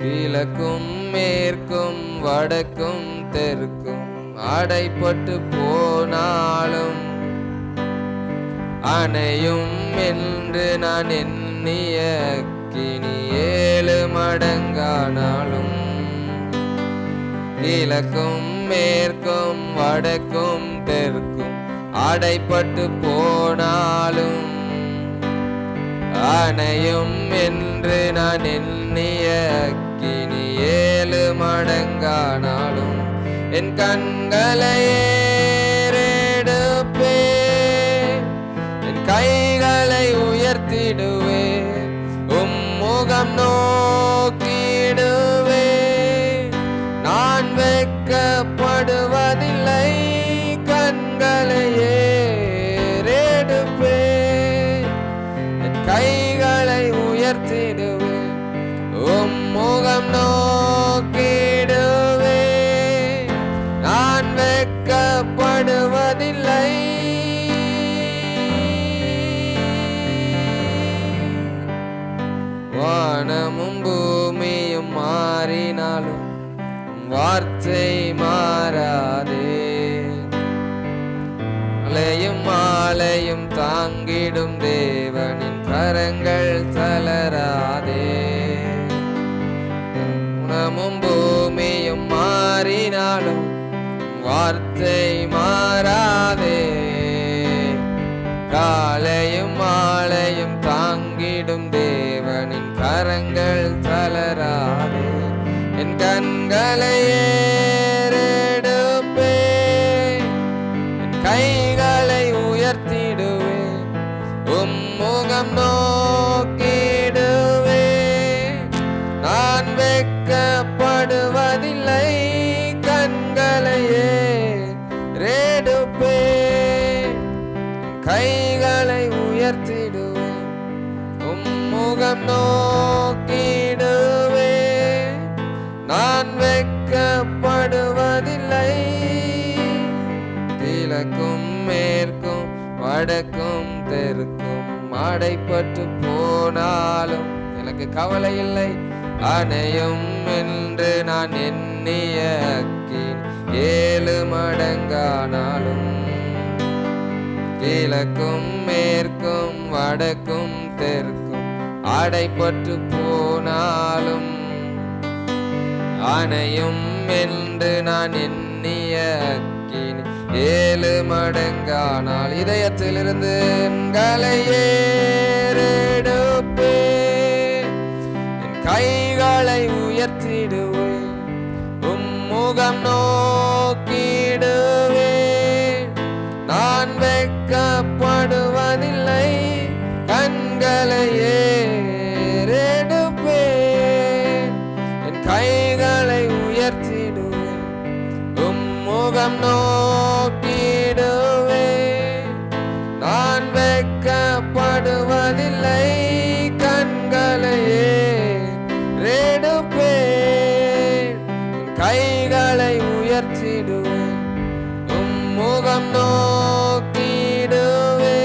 கிழக்கும் மேற்கும் வடக்கும் தெற்கும். அடைப்பட்டு போனாலும் அணையும் என்று நான் எண்ணிய கினி ஏழு மடங்கானாலும் கிழக்கும் மேற்கும் வடக்கும் தெற்கும். அடைப்பட்டு போனாலும் அணையும் என்று நான் எண்ணிய கிணி ஏழு மடங்கானாலும் என் கண்களை ஏறெடுப்பே. என் கைகளை உயர்த்திடுவே உம் முகம் நோக்கிடுவே. நான் வெட்கப்படுவதில்லை கண்களை ஏறெடுப்பே. என் கைகளை உயர்த்திடுவே. முகம் நோக்கிடுவே. நான் வெட்கப்படுவதில்லை வானமும் பூமியும் மாறினாலும் வார்த்தை மாறாதே. அலையும் மாலையும் தாங்கிடும் தேவனின் கரங்கள் மாறினாலும் வார்த்தை மாறாதே. காலையும் மாலையும் தாங்கிடும் தேவனின் கரங்கள் தளராதே. என் கண்களை ஏறெடுப்பே என் கைகளை உயர்த்திடுவேன். உம் முகம் நோ மேற்கும் வடக்கும் தெற்கும். அடைப்பட்டு போனாலும் எனக்கு கவலை இல்லை. அணையும் என்று நான் எண்ணிய அக்கின் ஏழு மடங்கானாலும். கிழக்கும் மேற்கும் வடக்கும் தெற்கும். அடைப்பட்டு போனாலும் அணையும் என்று நான் எண்ணிய அக்கினி ஏழு மடங்கானால் இதயத்திலிருந்து எங்களை ஏறெடுப்பே. என் கைகளை உயர்த்திடுவே உம் முகம் நோக்கிடுவே நான் வெட்கப்படுவதில்லை கண்களை உன்னிடம் நோக்கிடுவே நான் வைக்கப்படுவதில்லை கண்களையே ரெடுப்பேன். கைகளை உயர்த்திடுவேன் உம்முகம் நோக்கிடுவே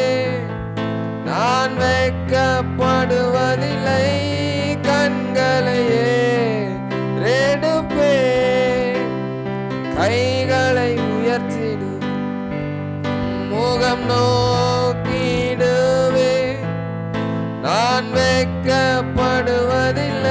நான் வைக்கப்படுவதில்லை உன்னிடம் நோக்கிடுவே. நான் வைக்கப்படுவதில்லை.